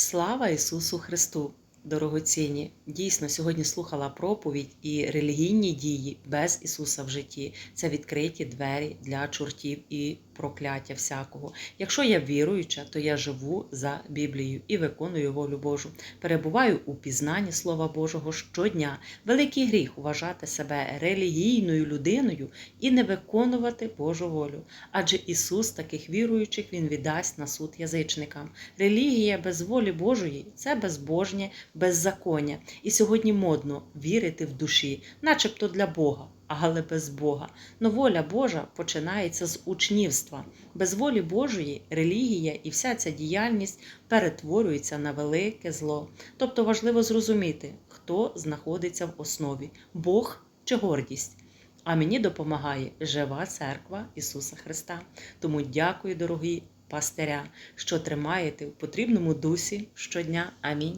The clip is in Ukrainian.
Слава Ісусу Христу! Дорогоцінні! Дійсно, сьогодні слухала проповідь і релігійні дії без Ісуса в житті це відкриті двері для чортів і прокляття всякого. Якщо я віруюча, то я живу за Біблією і виконую волю Божу. Перебуваю у пізнанні Слова Божого щодня. Великий гріх вважати себе релігійною людиною і не виконувати Божу волю. Адже Ісус таких віруючих Він віддасть на суд язичникам. Релігія без волі Божої це безбожнє беззаконня. І сьогодні модно вірити в душі, начебто для Бога, але без Бога. Но воля Божа починається з учнівства. Без волі Божої релігія і вся ця діяльність перетворюється на велике зло. Тобто важливо зрозуміти, хто знаходиться в основі Бог чи гордість. А мені допомагає жива церква Ісуса Христа. Тому дякую, дорогі пастиря, що тримаєте в потрібному дусі щодня. Амінь.